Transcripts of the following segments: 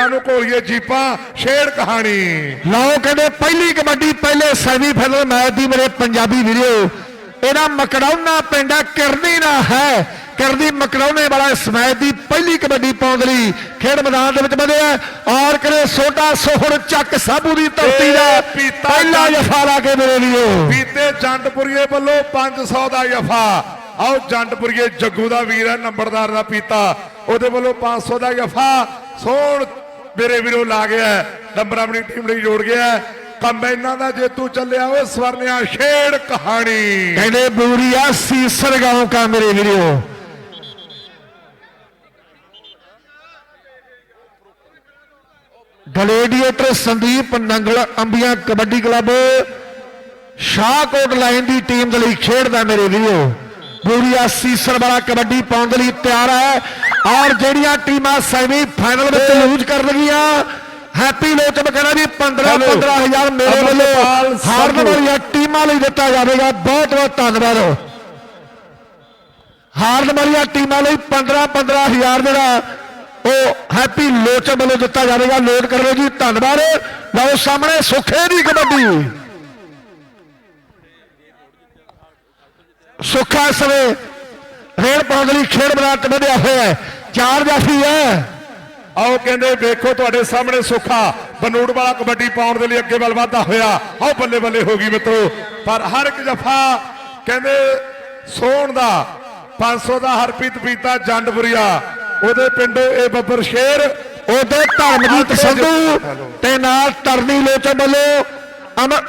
ਡਰਾਈਵਰਾਂ ਨੂੰ ਘੋਲੀਏ ਜੀਪਾਂ ਛੇੜ ਕਹਾਣੀ। ਲਓ ਕਹਿੰਦੇ ਪਹਿਲੀ ਕਬੱਡੀ ਪਹਿਲੇ ਸੈਮੀਫਾਈਨਲ ਮੈਚ ਦੀ ਮੇਰੇ ਪੰਜਾਬੀ ਵੀਡੀਓ ਇਹਦਾ ਮਕੜਾਉਣਾ ਪਿੰਡਾ ਕਿਰਨੀ ਨਾ ਹੈ। ਕਿਰਨੀ ਮਕੜਾਉਣੇ ਵਾਲਾ ਇਸ ਮੈਚ ਦੀ ਪਹਿਲੀ ਕਬੱਡੀ ਪਾਉਣ ਲਈ ਖੇਡ ਮੈਦਾਨ ਦੇ ਵਿੱਚ ਵਧਿਆ। ਔਰ ਕਰੇ ਛੋਟਾ ਸੋਹਣ ਚੱਕ ਸਾਬੂ ਦੀ ਧਰਤੀ ਦਾ ਪਹਿਲਾ ਜਫਾ ਲਾ ਕੇ ਮੇਰੇ ਵੀਡੀਓ ਬੀਤੇ ਜੰਡਪੁਰੀਏ ਵੱਲੋਂ 500 ਦਾ ਜਫਾ। ਆਓ ਜੰਡਪੁਰੀਏ ਜੱਗੂ ਦਾ ਵੀਰ ਹੈ ਨੰਬਰਦਾਰ ਦਾ ਪੀਤਾ। ਉਹਦੇ ਵੱਲੋਂ 500 ਦਾ ਜਫਾ। ਸੋਹਣ ਮੇਰੇ ਵੀਰੋ ਲਾ ਗਿਆ ਨੰਬਰ ਆਪਣੀ ਟੀਮ ਲਈ ਜੋੜ ਗਿਆ ਕੰਬਾਈਨਾਂ ਦਾ ਜੇਤੂ ਚੱਲਿਆ ਓਏ ਸਵਰਨਿਆ ਛੇੜ ਕਹਾਣੀ। ਕਹਿੰਦੇ ਬੂਰੀਆ ਸੀਸਰ ਗਾਉਂ ਕਾ ਮੇਰੇ video gladiator Sandeep Nangal Ambian kabaddi club, Shahkot line ਦੀ ਟੀਮ ਦੇ ਲਈ ਖੇਡਦਾ ਮੇਰੇ ਵੀਰੋ। ਬੂਰੀਆ ਸੀਸਰ ਵਾਲਾ ਕਬੱਡੀ ਪਾਉਣ ਦੇ ਲਈ ਤਿਆਰ ਹੈ। ਔਰ ਜਿਹੜੀਆਂ ਟੀਮਾਂ ਸੈਮੀ ਫਾਈਨਲ ਵਿੱਚ ਲੂਜ਼ ਕਰ ਲਗੀਆਂ ਹੈਪੀ ਲੋਚਮ ਕਹਿੰਦਾ ਵੀ 15 ਹੈਲੋ। 15000 ਮੇਰੇ ਵੱਲੋਂ ਅਮਰਪਾਲ ਹਾਰਨ ਸੰਧੂ। ਵਾਲੀਆਂ ਟੀਮਾਂ ਲਈ ਦਿੱਤਾ ਜਾਵੇਗਾ। ਬਹੁਤ ਬਹੁਤ ਧੰਨਵਾਦ। ਹਾਰਨ ਵਾਲੀਆਂ ਟੀਮਾਂ ਲਈ 15 15000 ਜਿਹੜਾ ਉਹ ਹੈਪੀ ਲੋਚਮ ਵੱਲੋਂ ਦਿੱਤਾ ਜਾਵੇਗਾ। ਨੋਟ ਕਰ ਲਓ ਜੀ ਧੰਨਵਾਦ। ਲਓ ਸਾਹਮਣੇ ਸੁਖੇ ਦੀ ਕਬੱਡੀ। ਸੁੱਖਾ ਇਸ ਵੇ ਰੇਡ ਪਾਉਣ ਦੇ ਲਈ ਖੇਡ ਮੈਦਾਨ ਤੇ ਵਧਿਆ ਹੋਇਆ ਹੈ। ਚਾਰ ਜਾਫੀ ਹੈ। ਆਓ ਕਹਿੰਦੇ ਵੇਖੋ ਤੁਹਾਡੇ ਸਾਹਮਣੇ ਸੁੱਖਾ। ਬਨੂੜ ਵਾਲਾ ਕਬੱਡੀ ਪਾਉਣ ਦੇ ਲਈ ਅੱਗੇ ਵੱਲ ਵਾਧਾ ਹੋਇਆ। ਆਓ ਬੱਲੇ ਬੱਲੇ ਹੋ ਗਈ ਮਿੱਤਰੋ। ਪਰ ਹਰ ਇੱਕ ਜਫਾ ਕਹਿੰਦੇ ਸੋਹਣ ਦਾ 500 ਦਾ ਹਰਪ੍ਰੀਤ ਪੀਤਾ ਜੰਡਪੁਰੀਆ। ਉਹਦੇ ਪਿੰਡੋਂ ਇਹ ਬੱਬਰ ਸ਼ੇਰ ਉਹਦੇ ਧਰਮਜੀਤ ਸੰਧੂ ਤੇ ਨਾਲ ਤਰਨੀ ਲੋਚਨ ਵੱਲੋਂ ਅਮਰ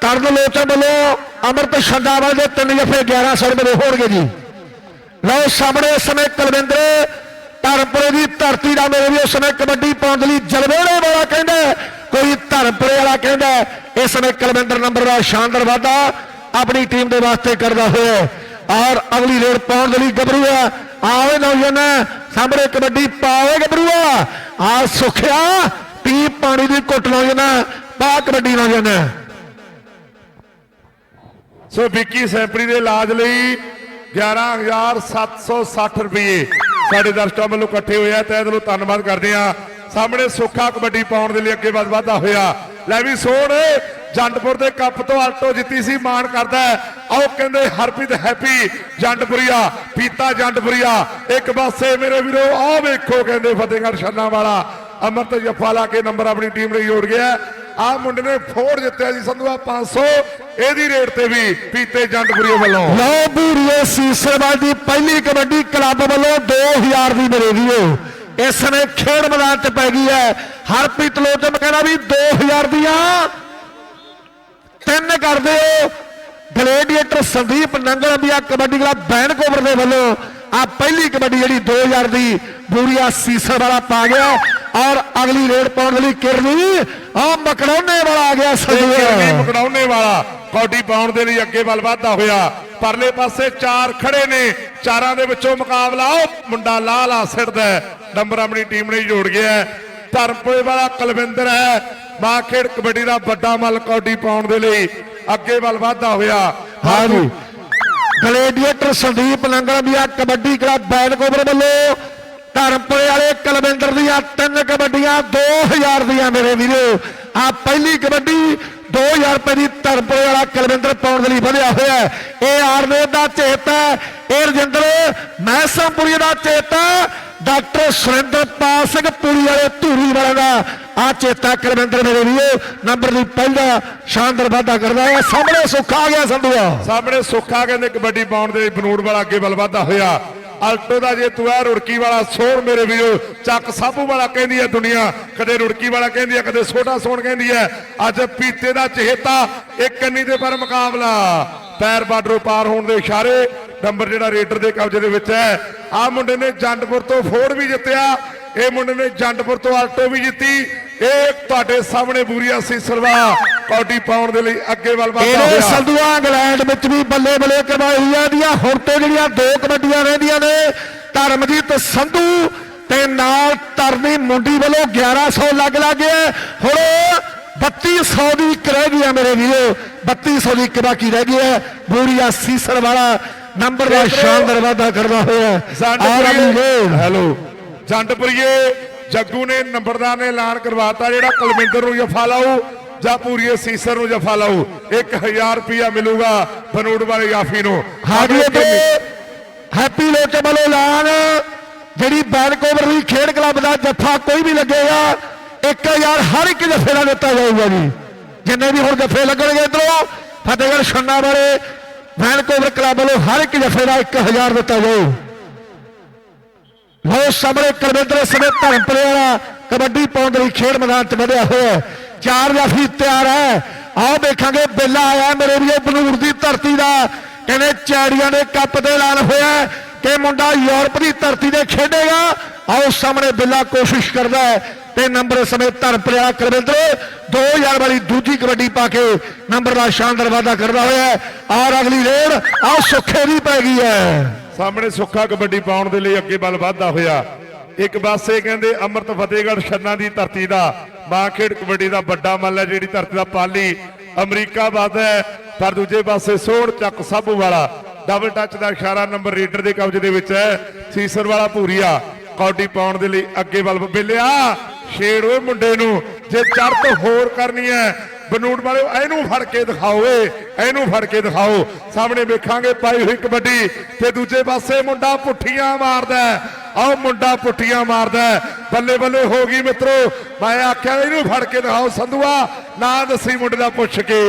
ਤਰਨ ਲੋਚਨ ਵੱਲੋਂ ਅਮਰਤ ਛੰਦਾਵਾਲ ਦੇ ਤਿੰਨ ਜਫੇ 1100 ਰੁਪਏ ਹੋਣਗੇ ਜੀ। ਲਓ ਸਾਹਮਣੇ ਇਸ ਸਮੇਂ ਕੁਲਵਿੰਦਰ ਧਰਮਪੁਰੇ ਦੀ ਧਰਤੀ ਦਾ ਮੇਰੇ ਵੀ ਉਸ ਕਬੱਡੀ ਪਾਉਣ ਲਈ ਜਲਵੇੜੇ ਵਾਲਾ ਕਹਿੰਦਾ ਕੋਈ ਧਰਮਪੁਰੇ ਵਾਲਾ ਕਹਿੰਦਾ ਇਸ ਸਮੇਂ ਕੁਲਵਿੰਦਰ ਨੰਬਰ ਦਾ ਸ਼ਾਨਦਾਰ ਵਾਧਾ ਆਪਣੀ ਟੀਮ ਦੇ ਵਾਸਤੇ ਕਰਦਾ ਹੋਇਆ ਔਰ ਅਗਲੀ ਰੇਡ ਪਾਉਣ ਲਈ ਗੱਭਰੂ ਹੈ। ਆਵੇ ਨੌਜਵਾਨ, ਸਾਹਮਣੇ ਕਬੱਡੀ ਪਾਵੇ ਗੱਭਰੂਆ ਆ। ਸੁਖਿਆ ਪੀ ਪਾਣੀ ਦੀ ਘੁੱਟ ਨੌਜਵਾਨ ਪਾ ਕਬੱਡੀ ਨੌਜਵਾਨ। ਸੋ ਵਿੱਕੀ ਸੈਂਪਰੀ ਦੇ ਇਲਾਜ ਲਈ 11760 ਰੁਪਏ। ਸਾਡੇ ਦਰਸ਼ਕਾਂ ਵੱਲੋਂ ਇਕੱਠੇ ਹੋਏ ਤੈ ਦਿਲੋਂ ਧੰਨਵਾਦ ਕਰਦੇ ਆ। ਸਾਹਮਣੇ ਸੁੱਖਾ ਕਬੱਡੀ ਪਾਉਣ ਦੇ ਲਈ ਅੱਗੇ ਵੱਧ ਵਾਧਾ ਹੋਇਆ। ਲੈ ਵੀ ਸੋਹਣ, ਜੰਡਪੁਰ ਦੇ ਕੱਪ ਤੋਂ ਆਲਟੋ ਜਿੱਤੀ ਸੀ, ਮਾਣ ਕਰਦਾ ਆਓ ਕਹਿੰਦੇ ਹਰਪ੍ਰੀਤ ਹੈਪੀ ਜੰਡਪੁਰੀਆ, ਪੀਤਾ ਜੰਡਪੁਰੀਆ। ਇੱਕ ਪਾਸੇ ਮੇਰੇ ਵੀਰੋ, ਆਹ ਵੇਖੋ ਕਹਿੰਦੇ ਫਤਿਹਗੜ੍ਹ ਛੰਨਾ ਵਾਲਾ। ਅਮਰਤ ਜੱਫਾ ਲਾ ਕੇ ਨੰਬਰ ਆਪਣੀ ਟੀਮ ਲਈ ਜੋੜ ਗਿਆ। ਆਹ ਮੁੰਡੇ ਨੇ ਫੋੜ ਜਿੱਤਿਆ ਜੀ, ਸੰਧੂਆ 500 ਇਹਦੀ ਰੇਟ ਤੇ ਵੀ ਪੀਤੇ ਜੰਡਪੁਰੀਆ ਵੱਲੋਂ। ਲਓ ਬੂਰੀਏ ਸੀਸੇਵਾਲ ਦੀ ਪਹਿਲੀ ਕਬੱਡੀ ਕਲੱਬ ਵੱਲੋਂ 2000 ਦੀ ਮੇਰੇ ਇਸ ਨੇ ਖੇਡ ਮੈਦਾਨ 'ਚ ਪੈ ਗਈ ਹੈ ਹਰਪ੍ਰੀਤ ਲੋਚਨ ਕਹਿੰਦਾ ਵੀ 2000 ਦੀਆਂ। ਤਿੰਨ ਕਰਦੇ ਹੋ। ਗਲੇਡੀਏਟਰ ਸੰਦੀਪ ਨੰਗਲ ਵੀ ਆ ਕਬੱਡੀ ਕਲੱਬ ਬੈਨਕੋਵਰ ਦੇ ਵੱਲੋਂ ਆ ਪਹਿਲੀ ਕਬੱਡੀ ਜਿਹੜੀ 2000 ਦੀ ਬੂਰੀਆ ਸੀਸਰ ਵਾਲਾ ਪਾ ਗਿਆ ਔਰ ਅਗਲੀ ਰੇਡ ਪਾਉਣ ਦੇ ਲਈ ਕਿਰਨੀ ਆ ਮਕੜੋਨੇ ਵਾਲਾ ਆ ਗਿਆ ਸੰਦੀਪ। ਮਕੜਾਉਣੇ ਵਾਲਾ ਕੌਡੀ ਪਾਉਣ ਦੇ ਲਈ ਅੱਗੇ ਵੱਲ ਵਾਧਾ ਹੋਇਆ। ਪਰਲੇ ਪਾਸੇ ਚਾਰ ਖੜੇ ਨੇ ਚਾਰਾਂ ਦੇ ਵਿੱਚੋਂ ਮੁਕਾਬਲਾ ਉਹ ਮੁੰਡਾ ਲਾਲ ਆ ਸਿਰਦਾ। ਨੰਬਰ ਆਪਣੀ ਟੀਮ ਨੇ ਜੋੜ ਗਿਆ। ਧਰਮਪੁਰੇ ਵਾਲਾ ਕੁਲਵਿੰਦਰ ਹੈ। ਮਾਂ ਖੇਡ ਕਬੱਡੀ ਦਾ ਵੱਡਾ ਮੱਲ ਕੌਡੀ ਪਾਉਣ ਦੇ ਲਈ ਅੱਗੇ ਵੱਲ ਵਾਧਾ ਹੋਇਆ। ਹਾਂ ਜੀ ਗਲੇਡੀਏਟਰ ਸੰਦੀਪ ਲੰਗਰ ਦੀ ਆ ਕਬੱਡੀ ਕਲੱਬ ਬੈਨ ਕੋਬਰ ਵੱਲੋਂ। ਧਰਮਪੁਰੇ ਵਾਲੇ ਕਲਵਿੰਦਰ ਦੀਆਂ ਤਿੰਨ ਕਬੱਡੀਆਂ 2000 ਦੀਆਂ ਮੇਰੇ ਵੀਰੋ। ਆ ਪਹਿਲੀ ਕਬੱਡੀ 2000 ਰੁਪਏ ਦੀ ਧਰਮਪੁਰੇ ਵਾਲਾ ਕਲਵਿੰਦਰ ਪਾਉਣ ਦੇ ਲਈ ਵਧਿਆ ਹੋਇਆ ਇਹ ਆਰਨੇਤ ਦਾ ਚੇਤਾ ਇਹ ਰਜਿੰਦਰ ਮਹਿਸਮਪੁਰੀ ਦਾ ਚੇਤਾ ਡਾਕਟਰ ਸੁਰਿੰਦਰਪਾਲ ਸਿੰਘ ਪੁਰੀ ਵਾਲੇ ਧੂਰੀ ਵਾਲੇ ਦਾ ਆ ਚੇਤਾ ਕੁਲਵਿੰਦਰ ਮੇਰੇ ਵੀਰੋ। ਨੰਬਰ ਦੀ ਪਹਿਲਾ ਸ਼ਾਨਦਾਰ ਵਾਧਾ ਕਰਦਾ ਹੈ। ਸਾਹਮਣੇ ਸੁੱਖ ਆ ਗਿਆ ਸੰਧੂਆ। ਸਾਹਮਣੇ ਸੁੱਖਾ ਕਹਿੰਦੇ ਕਬੱਡੀ ਪਾਉਣ ਦੇ ਲਈ ਬਨੂੜ ਵਾਲਾ ਅੱਗੇ ਵੱਲ ਵਾਧਾ ਹੋਇਆ। ਅਲਟੋ ਦਾ ਜੇ ਹੈ ਰੁੜਕੀ ਵਾਲਾ ਸੋਹਣ ਮੇਰੇ ਵੀਰੋ, ਚੱਕ ਸਾਬੂ ਵਾਲਾ ਕਹਿੰਦੀ ਹੈ ਦੁਨੀਆ, ਕਦੇ ਰੁੜਕੀ ਵਾਲਾ ਕਹਿੰਦੀ ਹੈ, ਕਦੇ ਛੋਟਾ ਸੋਹਣ ਕਹਿੰਦੀ ਹੈ। ਅੱਜ ਪੀਤੇ ਦਾ ਚਹੇਤਾ, ਇੱਕ ਕੰਨੀ ਦੇ ਪਰ ਮੁਕਾਬਲਾ। ਪੈਰ ਬਾਰਡਰੋਂ ਪਾਰ ਹੋਣ ਦੇ ਇਸ਼ਾਰੇ, ਨੰਬਰ ਜਿਹੜਾ ਰੇਡਰ ਦੇ ਕਬਜ਼ੇ ਦੇ ਵਿੱਚ ਹੈ। ਆ ਮੁੰਡੇ ਨੇ ਜੰਡਪੁਰ ਤੋਂ ਫੋੜ ਵੀ ਜਿੱਤਿਆ, ਇਹ ਮੁੰਡੇ ਨੇ ਜੰਡਪੁਰ ਤੋਂ ਆਲਟੋ ਵੀ ਜਿੱਤੀ। ਇਹ ਤੁਹਾਡੇ ਸਾਹਮਣੇ ਬੂਰੀਆ ਸੀ ਸਰਵਾ ਕੌਡੀ ਪਾਉਣ ਦੇ ਲਈ ਅੱਗੇ ਵੱਲ ਵਾਧਾ ਇਹਨੇ ਹੋਇਆ। ਸੰਧੂਆ ਇੰਗਲੈਂਡ ਵਿੱਚ ਵੀ ਬੱਲੇ ਬੱਲੇ ਕਰਵਾਈਆਂ ਦੀਆਂ ਹੁਣ ਤੇ ਜਿਹੜੀਆਂ ਦੋ ਕਬੱਡੀਆਂ ਰਹਿੰਦੀਆਂ ਨੇ ਧਰਮਜੀਤ ਸੰਧੂ ਤੇ ਨਾਲ ਤਰਨੀ ਮੁੰਡੀ ਵੱਲੋਂ 1100 ਲੱਗ ਲੱਗਿਆ ਹੁਣ 3200 ਦੀ ਇੱਕ ਰਹਿ ਗਈ ਆ ਮੇਰੇ ਵੀਰੋ 3200 ਦੀ ਇੱਕ ਬਾਕੀ ਰਹਿ ਗਈ ਹੈ ਬੂਰੀਆ ਸੀਸਰ ਵਾਲਾ ਨੰਬਰ ਦਾ ਸ਼ਾਨਦਾਰ ਵਾਧਾ ਕਰਦਾ ਹੋਇਆ। ਰੇਡ। ਹੈਲੋ। ਜੰਡਪੁਰੀਏ ਜੱਗੂ ਨੇ ਨੰਬਰਦਾਰ ਨੇ ਐਲਾਨ ਕਰਵਾਤਾ ਜਿਹੜਾ ਕੁਲਵਿੰਦਰ ਨੂੰ ਜਫਾ ਲਾਊ ਜਾਂ ਪੂਰੀਏ ਸੀਸਰ ਨੂੰ ਜਫਾ ਲਾਊ। 1000 ਰੁਪਿਆ ਮਿਲੂਗਾ ਬਨੂੜ ਵਾਲੇ ਯਾਫੀ ਨੂੰ। ਹਾਜੀ ਤੇ ਹੈਪੀ ਲੋਚੇ ਵੱਲੋਂ ਐਲਾਨ ਜਿਹੜੀ ਬੈਨਕੋਵਰ ਦੀ ਖੇਡ ਕਲੱਬ ਦਾ ਜੱਫਾ ਕੋਈ ਵੀ ਲੱਗੇਗਾ 1000 ਹਰ ਇੱਕ ਜੱਫੇ ਦਾ ਦਿੱਤਾ ਜਾਊਗਾ ਜੀ। ਜਿੰਨੇ ਵੀ ਹੁਣ ਜੱਫੇ ਲੱਗਣਗੇ ਇਧਰੋਂ ਫਤਿਹਗੜ੍ਹ ਛੰਨਾ ਵਾਲੇ ਬੈਨਕੋਵਰ ਕਲੱਬ ਵੱਲੋਂ ਹਰ ਇੱਕ ਜੱਫੇ ਦਾ 1000 ਦਿੱਤਾ ਜਾਊ। ਲੋ ਸਾਹਮਣੇ ਕਰਵਿੰਦਰ ਸਮੇਤ ਧਰਮਪੁਰੇ ਵਾਲਾ ਕਬੱਡੀ ਪਾਉਣ ਦੇ ਲਈ ਖੇਡ ਮੈਦਾਨ 'ਚ ਵਧਿਆ ਹੋਇਆ ਚਾਰ ਜਾਫੀ ਤਿਆਰ ਹੈ। ਆਓ ਦੇਖਾਂਗੇ ਬੇਲਾ ਆਇਆ ਮੇਰੇ ਵੀਰੋ, ਬਨੂਰ ਦੀ ਧਰਤੀ ਦਾ। ਕਹਿੰਦੇ ਚੈੜੀਆਂ ਦੇ ਕੱਪ ਦੇ ਐਲਾਨ ਹੋਇਆ ਕਿ ਮੁੰਡਾ ਯੂਰਪ ਦੀ ਧਰਤੀ ਤੇ ਖੇਡੇਗਾ। ਆਓ ਸਾਹਮਣੇ ਬਿੱਲਾ ਕੋਸ਼ਿਸ਼ ਕਰਦਾ ਹੈ। ਤੇ ਨੰਬਰ ਸਮੇਂ ਧਰਮਪੁਰੇ ਵਾਲਾ ਕਰਵਿੰਦਰ 2000 ਵਾਲੀ ਦੂਜੀ ਕਬੱਡੀ ਪਾ ਕੇ ਨੰਬਰ ਦਾ ਸ਼ਾਨਦਾਰ ਵਾਅਦਾ ਕਰਦਾ ਹੋਇਆ ਔਰ ਅਗਲੀ ਰੇਡ ਆਓ ਸੁੱਖੇ ਦੀ ਪੈ ਗਈ ਹੈ। ਸਾਹਮਣੇ ਸੁੱਖਾ ਕਬੱਡੀ ਪਾਉਣ ਦੇ ਲਈ ਅੱਗੇ ਬਲ ਵੱਧਦਾ ਹੋਇਆ। ਇੱਕ ਪਾਸੇ ਕਹਿੰਦੇ ਅੰਮ੍ਰਿਤ ਫਤਿਹਗੜ੍ਹ ਛੰਨਾ ਦੀ ਧਰਤੀ ਦਾ ਮਾਂ ਕਬੱਡੀ ਦਾ ਵੱਡਾ ਮੱਲ ਹੈ, ਜਿਹੜੀ ਧਰਤੀ ਦਾ ਪਾਲੀ ਅਮਰੀਕਾ ਵੱਧ ਹੈ। ਪਰ ਦੂਜੇ ਪਾਸੇ ਸੋੜ ਚੱਕ ਸਾਬੂ ਵਾਲਾ ਡਬਲ ਟੱਚ ਦਾ ਇਸ਼ਾਰਾ ਨੰਬਰ ਰੀਡਰ ਦੇ ਕਬਜ਼ੇ ਦੇ ਵਿੱਚ ਹੈ। ਸੀਸਰ ਵਾਲਾ ਭੂਰੀਆ ਕੌਡੀ ਪਾਉਣ ਦੇ ਲਈ ਅੱਗੇ ਵੱਲ ਬਿੱਲਿਆ, ਛੇੜ ਓਏ ਮੁੰਡੇ ਨੂੰ, ਜੇ ਚੜ੍ਹਤ ਹੋਰ ਕਰਨੀ ਹੈ। ਬਨੂੜ ਵਾਲੇ ਇਹਨੂੰ ਫੜ ਕੇ ਦਿਖਾਓ ਏ ਇਹਨੂੰ ਫੜ ਕੇ ਦਿਖਾਓ। ਸਾਹਮਣੇ ਵੇਖਾਂਗੇ ਪਾਈ ਹੋਈ ਕਬੱਡੀ ਤੇ ਦੂਜੇ ਪਾਸੇ ਮੁੰਡਾ ਪੁੱਠੀਆਂ ਮਾਰਦਾ ਹੈ। ਆਓ ਮੁੰਡਾ ਪੁੱਠੀਆਂ ਮਾਰਦਾ। ਬੱਲੇ ਬੱਲੇ ਹੋ ਗਈ ਮਿੱਤਰੋ ਮੈਂ ਆਖਿਆ ਇਹਨੂੰ ਫੜ ਕੇ ਦਿਖਾਓ। ਸੰਧੂਆ ਨਾ ਦੱਸੀ ਮੁੰਡੇ ਦਾ ਪੁੱਛ ਕੇ।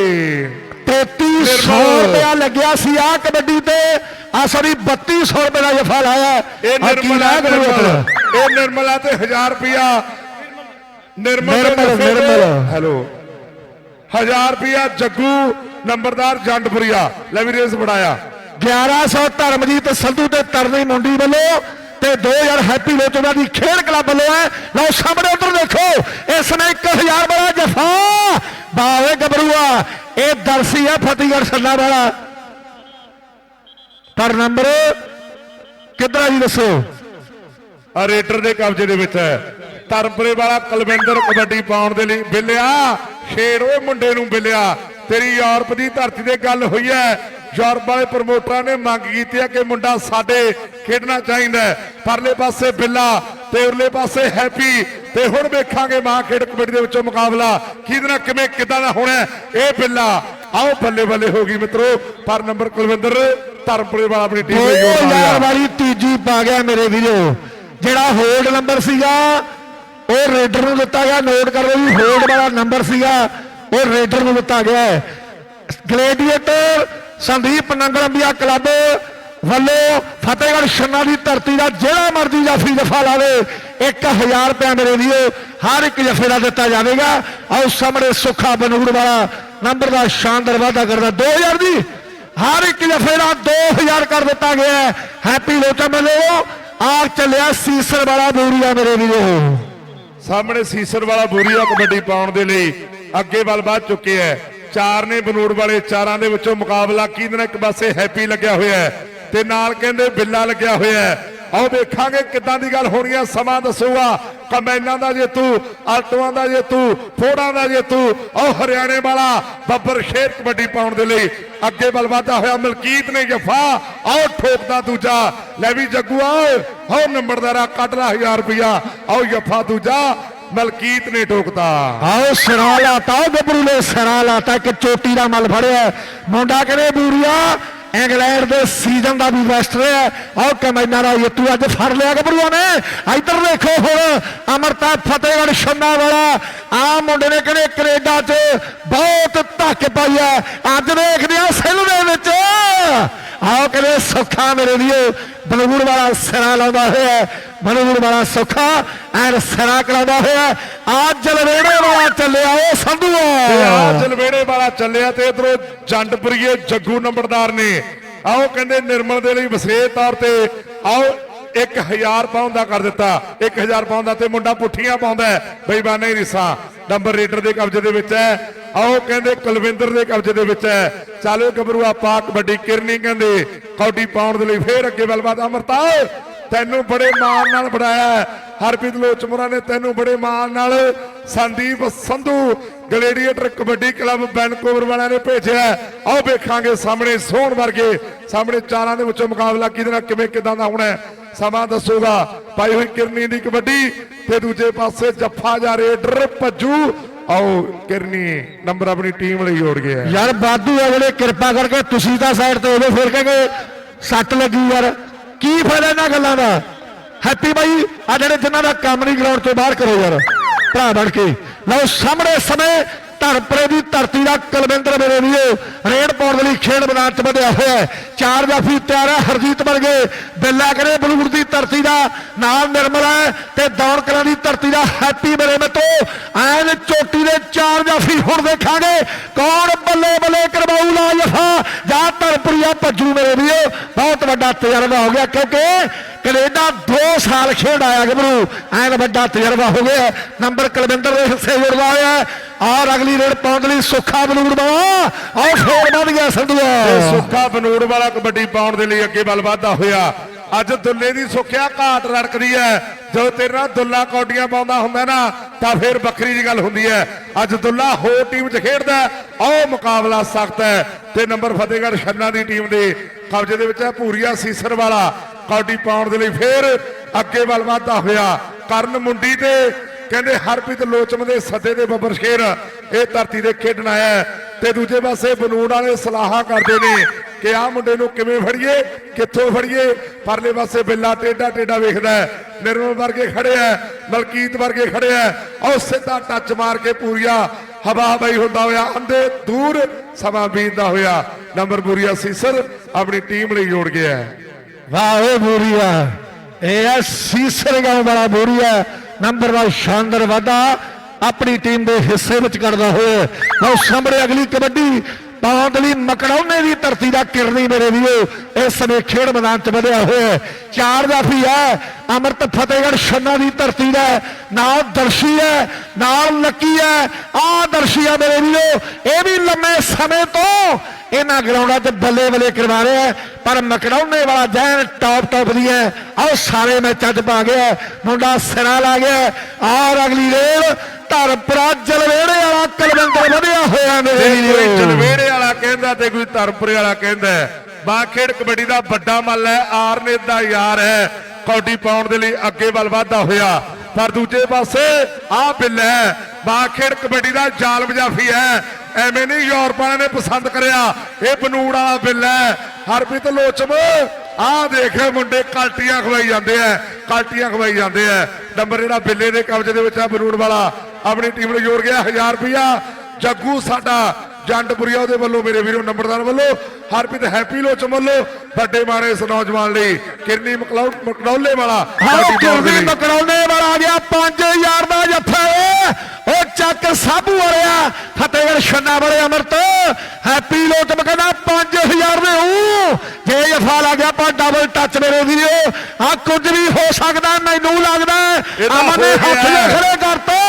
3300 ਰੁਪਇਆ ਲੱਗਿਆ ਸੀ ਆ ਕਬੱਡੀ ਤੇ। ਆ ਸੌਰੀ 3200 ਰੁਪਏ ਦਾ ਜਫਾ ਲਾਇਆ ਇਹ ਆਹ ਨਿਰਮਲ? ਇਹ ਨਿਰਮਲ ਤੇ 1000 ਰੁਪਿਆ ਨਿਰਮਲ ਨਿਰਮਲ। ਹੈਲੋ। 1000 ਰੁਪਿਆ ਜੱਗੂ ਨੰਬਰਦਾਰ ਜੰਡਪੁਰੀਆ। ਲੈ ਵੀ ਰੇਸ ਬੜਾਇਆ 1100 ਧਰਮਜੀਤ ਸੰਧੂ ਤੇ ਤਰਨੀ ਮੁੰਡੀ ਵੱਲੋਂ ਤੇ 2000 ਹੈਪੀ ਲੋਚਨਾ ਦੀ ਖੇਡ ਕਲੱਬ ਵੱਲੋਂ ਹੈ। ਲਓ ਸਾਹਮਣੇ ਉਧਰ ਦੇਖੋ, ਇਸ ਨੇ 1000 ਵਾਲਾ ਜਫਾ। ਬਾਵੇ ਗੱਭਰੂਆ, ਇਹ ਦਰਸੀ ਹੈ ਫਤਿਹਗੜ੍ਹ ਛੰਨਾ ਵਾਲਾ। ਪਰ ਨੰਬਰ ਕਿੱਧਰ ਜੀ ਦੱਸੋ? ਆ ਰੇਡਰ ਦੇ ਕਬਜ਼ੇ ਦੇ ਵਿੱਚ ਹੈ। ਧਰਮਪੁਰੇ ਵਾਲਾ ਕੁਲਵਿੰਦਰ ਕਬੱਡੀ ਪਾਉਣ ਦੇ ਲਈ ਬਿੱਲਿਆ ਸ਼ੇਰ ਓਏ ਮੁੰਡੇ ਨੂੰ ਬਿੱਲਿਆ ਤੇਰੀ ਯੂਰਪ ਦੀ ਧਰਤੀ ਤੇ ਗੱਲ ਹੋਈ ਹੈ ਯੂਰਪ ਵਾਲੇ ਪ੍ਰਮੋਟਰਾਂ ਨੇ ਮੰਗ ਕੀਤੀ ਹੈ ਕਿ ਮੁੰਡਾ ਸਾਡੇ ਖੇਡਣਾ ਚਾਹੀਦਾ। ਪਰਲੇ ਪਾਸੇ ਬਿੱਲਾ ਤੇ ਉਰਲੇ ਪਾਸੇ ਹੈਪੀ ਤੇ ਹੁਣ ਵੇਖਾਂਗੇ ਮਾਂ ਖੇਡ ਕਬੱਡੀ ਦੇ ਵਿੱਚੋਂ ਮੁਕਾਬਲਾ ਕਿਹਦੇ ਨਾਲ ਕਿਵੇਂ ਕਿੱਦਾਂ ਦਾ ਹੋਣਾ ਹੈ। ਇਹ ਬਿੱਲਾ ਆਓ ਬੱਲੇ ਬੱਲੇ ਹੋ ਗਈ ਮਿੱਤਰੋ। ਪਰ ਨੰਬਰ ਕੁਲਵਿੰਦਰ ਧਰਮਪੁਰੇ ਵਾਲਾ ਆਪਣੀ ਟੀਮ ਦੇ ਜੋੜ 2000 ਨਾਲ ਵਾਲੀ ਤੀਜੀ ਪਾ ਗਿਆ ਮੇਰੇ ਵੀਰੋ। ਜਿਹੜਾ ਹੋਲਡ ਨੰਬਰ ਸੀਗਾ ਉਹ ਰੇਡਰ ਨੂੰ ਦਿੱਤਾ ਗਿਆ ਨੋਟ ਕਰ ਲਓ ਜੀ ਹੋਲਡ ਵਾਲਾ ਨੰਬਰ ਸੀਗਾ ਉਹ ਰੇਡਰ ਨੂੰ ਦਿੱਤਾ ਗਿਆ ਗਲੇਡੀਏਟਰ ਸੰਦੀਪ ਨੰਗਲੰਬੀਆ ਕਲੱਬ ਵੱਲੋਂ ਫਤਿਹਗੜ੍ਹ ਛੰਨਾ ਦੀ ਧਰਤੀ ਦਾ ਜਿਹੜਾ ਮਰਜ਼ੀ ਜਾਫੀ ਜਫਾ ਲਾਵੇ 1000 ਰੁਪਏ ਮੇਰੇ ਵੀਰੋ, ਹਰ ਇੱਕ ਜਫੇ ਦਾ ਦਿੱਤਾ ਜਾਵੇਗਾ। ਆਓ ਸਾਹਮਣੇ ਸੁੱਖਾ ਬਨੂੜ ਵਾਲਾ ਨੰਬਰ ਦਾ ਸ਼ਾਨਦਾਰ ਵਾਅਦਾ ਕਰਦਾ 2000 ਦੀ, ਹਰ ਇੱਕ ਜਫੇ ਦਾ 2000 ਕਰ ਦਿੱਤਾ ਗਿਆ ਹੈਪੀ ਲੋਟਾ ਵੱਲੋਂ ਆ ਚੱਲਿਆ ਸੀਸਰ ਵਾਲਾ ਬੂਰੀਆ ਮੇਰੇ ਵੀਰੋ। ਸਾਹਮਣੇ ਸੀਸਰ ਵਾਲਾ ਬੂਰੀਆ ਕਬੱਡੀ ਪਾਉਣ ਦੇ ਲਈ। ਅੱਗੇ ਵੱਲ ਵੱਧ ਚੁੱਕੇ ਹੈ ਚਾਰ ਨੇ ਬਨੂੜ ਵਾਲੇ ਚਾਰਾਂ ਦੇ ਵਿੱਚੋਂ ਮੁਕਾਬਲਾ ਕਿਹਦੇ ਨਾਲ? ਇੱਕ ਪਾਸੇ ਹੈਪੀ ਲੱਗਿਆ ਹੋਇਆ ਹੈ ਤੇ ਨਾਲ ਕਹਿੰਦੇ ਬਿੱਲਾ ਲੱਗਿਆ ਹੋਇਆ ਹੈ ਆਓ ਵੇਖਾਂਗੇ ਕਿੱਦਾਂ ਦੀ ਗੱਲ ਹੋਣੀ ਹੈ ਸਮਾਂ ਦੱਸੂਗਾ। ਕਮੈਨਾਂ ਦਾ ਜੇਤੂ ਆਲਟੋਆਂ ਦਾ ਜੇਤੂ ਫੋੜਾਂ ਦਾ ਜੇਤੂ ਆਓ ਹਰਿਆਣੇ ਵਾਲਾ ਬੱਬਰ ਸ਼ੇਰ ਕਬੱਡੀ ਪਾਉਣ ਦੇ ਲਈ ਅੱਗੇ ਵੱਲ ਵਧਦਾ ਹੋਇਆ ਮਲਕੀਤ ਨੇ ਜਫਾ, ਆਓ ਠੋਕਦਾ ਦੂਜਾ, ਲੈ ਵੀ ਜੱਗੂ ਆਓ ਆਓ ਨੰਬਰਦਾਰਾ ਕੱਢ ਲਾ 1000 ਰੁਪਿਆ ਆਓ ਜਫਾ ਦੂਜਾ, ਮਲਕੀਤ ਨੇ ਠੋਕਤਾ ਆਓ ਸਿਰਾ ਲਾਤਾ ਉਹ ਗੱਭਰੂ ਨੇ, ਸਿਰਾ ਲਾਤਾ ਇੱਕ ਚੋਟੀ ਦਾ ਮਲ ਫੜਿਆ। ਮੁੰਡਾ ਕਹਿੰਦੇ, ਬੂਰੀਆ ਇੰਗਲੈਂਡ ਦੇ ਸੀਜ਼ਨ ਦਾ ਵੀ ਬੈਸਟ ਰਿਹਾ। ਆਓ ਕਮੈਨਾ ਦਾ ਯਤੂ ਅੱਜ ਫੜ ਲਿਆ ਗੱਭਰੂਆਂ ਨੇ। ਇੱਧਰ ਦੇਖੋ ਹੁਣ, ਅਮਰਤਾ ਫਤਿਹਗੜ੍ਹ ਛੰਨਾ ਵਾਲਾ। ਆ ਮੁੰਡੇ ਨੇ ਕਹਿੰਦੇ ਕੈਨੇਡਾ 'ਚ ਬਹੁਤ ਧੱਕ ਪਾਈ ਹੈ ਅੱਜ ਦੇਖਦੇ ਆ ਸੈੱਲ ਦੇ ਵਿੱਚ। ਆਓ ਕਹਿੰਦੇ ਸੁੱਖਾ ਮੇਰੇ ਵੀਰੋ। ਬਲਗੂੜ ਵਾਲਾ ਸਿਰਾ ਲਾਉਂਦਾ ਹੋਇਆ ਬਲਗੂੜ ਵਾਲਾ ਸੁੱਖਾ ਐਨ ਸਿਰਾ ਕਰਾਉਂਦਾ ਹੋਇਆ ਆ ਜਲਵੇੜੇ ਵਾਲਾ ਚੱਲਿਆ ਉਹ ਤੇ ਸੰਧੂ ਆ ਜਲਵੇੜੇ ਵਾਲਾ ਚੱਲਿਆ ਤੇ ਇਧਰੋਂ ਜੰਡਪੁਰੀਏ ਜੱਗੂ ਨੰਬਰਦਾਰ ਨੇ। ਆਓ ਕਹਿੰਦੇ ਨਿਰਮਲ ਦੇ ਲਈ ਵਿਸ਼ੇਸ਼ ਤੌਰ ਤੇ ਆਓ 1000 ਪਾਉਂਡ ਦਾ ਕਰ ਦਿੱਤਾ। 1000 ਪਾਉਂਡ ਦਾ ਤੇ ਮੁੰਡਾ ਪੁੱਠੀਆਂ ਪਾਉਂਦਾ ਬੇਈਮਾਨੇ ਰਿਸਾ। ਨੰਬਰ ਰੇਡਰ ਦੇ ਕਬਜ਼ੇ ਦੇ ਵਿੱਚ ਹੈ। ਆਓ ਕਹਿੰਦੇ ਕੁਲਵਿੰਦਰ ਦੇ ਕਬਜ਼ੇ ਦੇ ਵਿੱਚ ਹੈ। ਚਾਲੋ ਗੱਭਰੂ ਆਪਾਂ ਕਬੱਡੀ ਕਿਰਨੀ ਕਹਿੰਦੇ, ਕੌਡੀ ਪਾਉਣ ਦੇ ਲਈ ਫੇਰ ਅੱਗੇ ਬਲਬਾਦ ਅਮਰਤਾ ਤੈਨੂੰ ਬੜੇ ਮਾਣ ਨਾਲ ਬਣਾਇਆ ਹਰਪ੍ਰੀਤ ਲੋਚਮੁਰਾ ਨੇ ਤੈਨੂੰ ਬੜੇ ਮਾਣ ਨਾਲ Sandeep Sandhu, gladiator kabaddi club Vancouver ਵਾਲਿਆਂ ਨੇ ਭੇਜਿਆ ਆਓ ਵੇਖਾਂਗੇ ਸਾਹਮਣੇ ਸੋਹਣ ਵਰਗੇ, ਸਾਹਮਣੇ ਚਾਰਾਂ ਦੇ ਵਿੱਚੋਂ ਮੁਕਾਬਲਾ ਕਿਹਦੇ ਨਾਲ, ਕਿਵੇਂ ਕਿਦਾਂ ਦਾ ਹੋਣਾ ਸਮਾਂ ਦੱਸੂਗਾ। ਪਾਈ ਹੋਈ ਕਿਰਨੀ ਦੀ ਕਬੱਡੀ ਤੇ ਦੂਜੇ ਪਾਸੇ ਜੱਫਾ ਜਾਂ ਰੇਡਰ ਭੱਜੂ। ਆਓ ਕਿਰਨੀ ਨੰਬਰ ਆਪਣੀ ਟੀਮ ਲਈ ਜੋੜ ਗਿਆ ਯਾਰ ਬਾਦੂ ਅਗਲੇ ਕਿਰਪਾ ਕਰਕੇ ਤੁਸੀਂ ਤਾਂ ਸਾਈਡ ਤੇ ਹੋਵੇ ਫਿਰ ਕਹਿੰਗੇ ਸੱਟ ਲੱਗੀ ਯਾਰ। ਕੀ ਫਾਇਦਾ ਇਹਨਾਂ ਗੱਲਾਂ ਦਾ? ਹੈਪੀ ਬਾਈ, ਆ ਜਿਹੜੇ ਜਿਨ੍ਹਾਂ ਦਾ ਕੰਮ ਨਹੀਂ ਗਰਾਊਂਡ ਤੋਂ ਬਾਹਰ ਕਰੋ ਯਾਰ। ਭਰਾ ਬਣ ਕੇ। ਲਓ ਸਾਹਮਣੇ ਸਮੇਂ ਧਰਪਰੇ ਦੀ ਧਰਤੀ ਦਾ ਕੁਲਵਿੰਦਰ ਮੇਰੇ ਵੀਰੋ, ਰੇਡ ਪਾਉਣ ਦੇ ਲਈ ਖੇਡ ਮੈਦਾਨ ਚ ਵਧਿਆ ਹੋਇਆ ਚਾਰ ਜਾਫੀ ਤਿਆਰ ਹੈ, ਹਰਜੀਤ ਵਰਗੇ ਬਿੱਲਾ ਕਰੇ ਬਲੂਰ ਦੀ ਧਰਤੀ ਦਾ, ਨਾਲ ਨਿਰਮਲ ਹੈ ਤੇ ਦੌੜਕਰਾਂ ਦੀ ਧਰਤੀ ਦਾ ਹੈਪੀ ਮੇਰੇ ਮਿੱਤੋ ਐਨ ਚੋਟੀ ਦੇ ਚਾਰ ਜਾਫੀ ਹੁਣ ਦੇਖਾਂਗੇ। ਕੌਣ ਬੱਲੇ ਬੱਲੇ ਕਰਵਾਉ ਲਾ ਜਫਾ? ਜਾਂ ਧਰਪੁਰੀਆ ਭੱਜੂ ਮੇਰੇ ਵੀਰੋ? ਬਹੁਤ ਵੱਡਾ ਤਜਰਬਾ ਹੋ ਗਿਆ, ਕਿਉਂਕਿ ਕੈਨੇਡਾ 2 ਸਾਲ ਖੇਡ ਆਇਆ ਗੱਭਰੂ ਐਨ ਵੱਡਾ ਤਜਰਬਾ ਹੋ ਗਿਆ। ਨੰਬਰ ਕਲਵਿੰਦਰ ਦੇ ਹਿੱਸੇ ਜੁੜਵਾ ਹੋਇਆ ਔਰ ਅਗਲੀ ਰੇਡ ਪਾਉਣ ਲਈ ਸੁੱਖਾ ਬਲੂਰ ਦਾ ਆਓ ਫੇਰ ਵੱਧ ਗਿਆ ਤੇ ਸੁੱਖਾ ਬਨੂੜ ਵਾਲਾ ਕਬੱਡੀ ਪਾਉਣ ਦੇ ਲਈ ਅੱਗੇ ਵੱਲ ਵਾਧਾ ਹੋਇਆ। ਅੱਜ ਦੁੱਲੇ ਦੀ ਸੁੱਖਿਆ ਘਾਟ ਰੜਕਦੀ ਹੈ। ਜਦੋਂ ਤੇਰੇ ਦੁੱਲਾ ਕੌਡੀਆਂ ਪਾਉਂਦਾ ਹੁੰਦਾ ਨਾ, ਤਾਂ ਫਿਰ ਵੱਖਰੀ ਜੀ ਗੱਲ ਹੁੰਦੀ ਹੈ। ਅੱਜ ਦੁੱਲਾ ਹੋਰ ਟੀਮ 'ਚ ਖੇਡਦਾ ਹੈ। ਮੁਕਾਬਲਾ ਸਖਤ ਹੈ। ਤੇ ਨੰਬਰ ਫਤਿਹਗੜ੍ਹ ਛੰਨਾ ਦੀ ਟੀਮ ਦੇ ਕਬਜ਼ੇ ਦੇ ਵਿੱਚ ਹੈ ਭੂਰੀਆ ਸੀਸਰ ਵਾਲਾ। ਕੌਡੀ ਪਾਉਣ ਦੇ ਲਈ ਫੇਰ ਅੱਗੇ ਵੱਲ ਵਾਧਾ ਹੋਇਆ। ਕਰਨ ਮੁੰਡੀ ਤੇ ਕਹਿੰਦੇ ਹਰਪ੍ਰੀਤ ਲੋਚਮ ਦੇ ਸੱਦੇ ਦੇ ਬੱਬਰ ਸ਼ੇਰ, ਇਹ ਧਰਤੀ ਦੇ ਖੇਡਣ ਆਇਆ ਤੇ ਦੂਜੇ ਪਾਸੇ ਬਨੂੜ ਵਾਲੇ ਸਲਾਹਾਂ ਕਰਦੇ ਨੇ ਕਿ ਆਹ ਮੁੰਡੇ ਨੂੰ ਕਿਵੇਂ ਫੜੀਏ, ਕਿੱਥੋਂ ਫੜੀਏ? ਪਰਲੇ ਪਾਸੇ ਬਿੱਲਾ ਟੇਡਾ ਟੇਡਾ ਵੇਖਦਾ ਨਿਰਮਲ ਵਰਗੇ ਖੜੇ ਮਲਕੀਤ ਵਰਗੇ ਖੜੇ ਆ ਸਿੱਧਾ ਟੱਚ ਮਾਰ ਕੇ ਪੂਰੀਆ ਹਵਾ ਹਵਾਈ ਹੁੰਦਾ ਹੋਇਆ ਅੰਦੇ ਦੂਰ ਸਮਾਂ ਬੀਤਦਾ ਹੋਇਆ। ਨੰਬਰ ਪੂਰੀਆ ਸੀਸਰ ਆਪਣੀ ਟੀਮ ਲਈ ਜੋੜ ਗਿਆ ਹੈ। ਵਾਹ ਓਏ ਬੋਰੀਆ, ਇਹ ਹੈ ਸੀਸਰ ਗਾਉਂ ਵਾਲਾ ਬੋਰੀਆ। ਨੰਬਰ ਵਾਰ ਸ਼ਾਨਦਾਰ ਵਾਧਾ ਆਪਣੀ ਟੀਮ ਦੇ ਹਿੱਸੇ ਵਿੱਚ ਕਰਦਾ ਹੋਇਆ ਲਓ ਸਾਹਮਣੇ ਅਗਲੀ ਕਬੱਡੀ ਪਾਉਣ ਦੇ ਮਕੜੌਨੇ ਦੀ ਧਰਤੀ ਦਾ ਕਿਰਨੀ ਮੇਰੇ ਵੀਰੋ, ਇਸ ਸਮੇਂ ਖੇਡ ਮੈਦਾਨ 'ਚ ਵਧਿਆ ਹੋਇਆ ਚਾਰ ਦਾ ਜਾਫੀ ਹੈ ਅਮਰਤ ਫਤਿਹਗੜ੍ਹ ਛੰਨਾ ਦੀ ਧਰਤੀ ਦਾ। ਨਾਲ ਦਰਸ਼ੀ ਹੈ ਨਾਲ ਲੱਕੀ ਹੈ ਆ ਦਰਸ਼ੀ ਆ ਮੇਰੇ ਵੀਰੋ ਇਹ ਵੀ ਲੰਮੇ ਸਮੇਂ ਤੋਂ ਇਹਨਾਂ ਗਰਾਊਂਡਾਂ 'ਚ ਬੱਲੇ ਬੱਲੇ ਕਰਵਾ ਰਿਹਾ ਪਰ ਮਕੜੌਨੇ ਵਾਲਾ ਜੈਨ ਟੌਪ ਟੌਪ ਦੀ ਹੈ ਆਓ ਸਾਰੇ ਮੈਚਾਂ 'ਚ ਪਾ ਗਿਆ। ਮੁੰਡਾ ਸਿਰਾ ਲਾ ਗਿਆ। ਔਰ ਅਗਲੀ ਰੇਲ ਧਰਪੁਰਾ ਜਲਵੇੜੇ ਵਾਲਾ ਕਲਵੰਦਰ ਵਧਿਆ ਹੋਇਆ ਮੇਰੇ ਤੇ ਕੋਈ ਜਲਵੇੜੇ ਵਾਲਾ ਕਹਿੰਦਾ ਤੇ ਕੋਈ ਧਰਮਪੁਰੇ ਵਾਲਾ ਕਹਿੰਦਾ। ਬਾਖੇੜ ਕਬੱਡੀ ਦਾ ਵੱਡਾ ਮੱਲ ਹੈ ਆਰਨੇ ਦਾ ਯਾਰ ਹੈ ਕੌਡੀ ਪਾਉਣ ਦੇ ਲਈ ਅੱਗੇ ਵੱਲ ਵਾਧਾ ਹੋਇਆ। ਪਰ ਦੂਜੇ ਪਾਸੇ ਆ ਬਿੱਲ ਹੈ। ਬਾਖੇੜ ਕਬੱਡੀ ਦਾ ਜਾਲਮ ਜਾਫੀ ਹੈ। ਐਵੇਂ ਨਹੀਂ ਯੂਰਪ ਵਾਲਿਆਂ ਨੇ ਪਸੰਦ ਕਰਿਆ। ਇਹ ਬਨੂੜ ਵਾਲਾ ਬਿੱਲ ਹੈ। ਹਰਪ੍ਰੀਤ ਲੋਚਮ ਆਹ ਦੇਖਿਆ ਮੁੰਡੇ ਕਲਟੀਆਂ ਖਵਾਈ ਜਾਂਦੇ ਆ ਕਲਟੀਆਂ ਖਵਾਈ ਜਾਂਦੇ ਆ ਨੰਬਰ ਜਿਹੜਾ ਬਿੱਲੇ ਦੇ ਕਬਜ਼ੇ ਦੇ ਵਿੱਚ ਆ ਬਨੂੜ ਵਾਲਾ। ਆਪਣੀ ਟੀਮ ਨੂੰ ਜੋੜ ਗਿਆ 1000 ਰੁਪਇਆ ਜੱਗੂ ਸਾਡਾ ਜੰਡਪੁਰੀਆ ਉਹਦੇ ਵੱਲੋਂ ਮੇਰੇ ਵੀਰੋ ਨੰਬਰਦਾਰ ਵੱਲੋਂ ਹਰਪ੍ਰੀਤ ਹੈਪੀ ਲੋਚਮ ਵੱਲੋਂ ਵੱਡੇ ਮਾਰੇ ਇਸ ਨੌਜਵਾਨ ਲਈ ਕਿਰਨੀ ਮਕਡੌਲੇ ਵਾਲਾ ਕਿਰਨੀ ਲਈ। ਮਕੜੌਨੇ ਵਾਲਾ ਆ ਗਿਆ 5000 ਦਾ ਜੱਫਾ ਉਹ ਚੱਕ ਸਾਬੂ ਵਾਲਿਆ ਫਤਿਹਗੜ੍ਹ ਛੰਨਾ ਵਾਲੇ ਅਮਰਤ। ਹੈਪੀ ਲੋਟਮ ਕਹਿੰਦਾ 5000 ਦੇ ਹੂੰ। ਜੇ ਜੱਫਾ ਲੱਗ ਗਿਆ ਪਰ ਡਬਲ ਟੱਚ ਮੇਰੇ ਵੀਰੋ। ਆ ਕੁਝ ਵੀ ਹੋ ਸਕਦਾ ਮੈਨੂੰ ਲੱਗਦਾ ਅਮਨ ਨੇ ਹੱਥ। ਖੜੇ ਕਰਤੇ।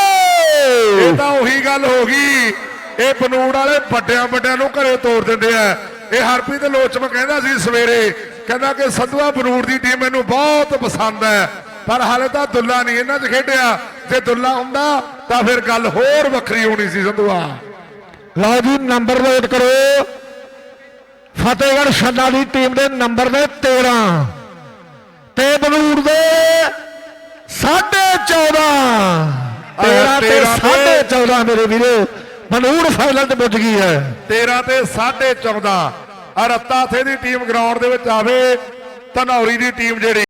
ਇਹ ਤਾਂ ਉਹੀ ਗੱਲ ਹੋ ਗਈ। ਇਹ ਬਨੂੜ ਵਾਲੇ ਵੱਡਿਆਂ ਵੱਡਿਆਂ ਨੂੰ ਘਰੇ ਤੋੜ ਦਿੰਦੇ ਆ। ਇਹ ਹਰਪ੍ਰੀਤ ਲੋਚਮ ਕਹਿੰਦਾ ਸੀ ਸਵੇਰੇ ਕਹਿੰਦਾ ਕਿ ਸੰਧੂਆ ਬਨੂੜ ਦੀ ਟੀਮ ਮੈਨੂੰ ਬਹੁਤ ਪਸੰਦ ਹੈ ਪਰ ਹਾਲੇ ਤਾਂ ਦੁੱਲਾ ਨਹੀਂ ਇਹਨਾਂ 'ਚ ਖੇਡਿਆ। ਜੇ ਦੁੱਲਾ ਹੁੰਦਾ ਤਾਂ ਫਿਰ ਗੱਲ ਹੋਰ ਵੱਖਰੀ ਹੋਣੀ ਸੀ ਸੰਧੂਆ। ਲਓ ਜੀ ਨੰਬਰ ਨੋਟ ਕਰੋ। ਫਤਿਹਗੜ੍ਹ ਛੰਨਾ ਦੀ ਟੀਮ ਦੇ ਨੰਬਰ ਨੇ 13 ਤੇ ਬਲੂਰ ਦੇ 14.5 13 ਤੇ 13 ਤੇ 14.5 ਮੇਰੇ ਵੀਰੋ। ਬਲੂਰ ਫਾਈਨਲ ਤੇ ਪੁੱਜ ਗਈ ਹੈ। 13 ਤੇ 14.5 ਆ ਰੱਤਾ ਥੇ ਦੀ ਟੀਮ ਗਰਾਊਂਡ ਦੇ ਵਿੱਚ ਆਵੇ, ਧਨੌਰੀ ਦੀ ਟੀਮ ਜਿਹੜੀ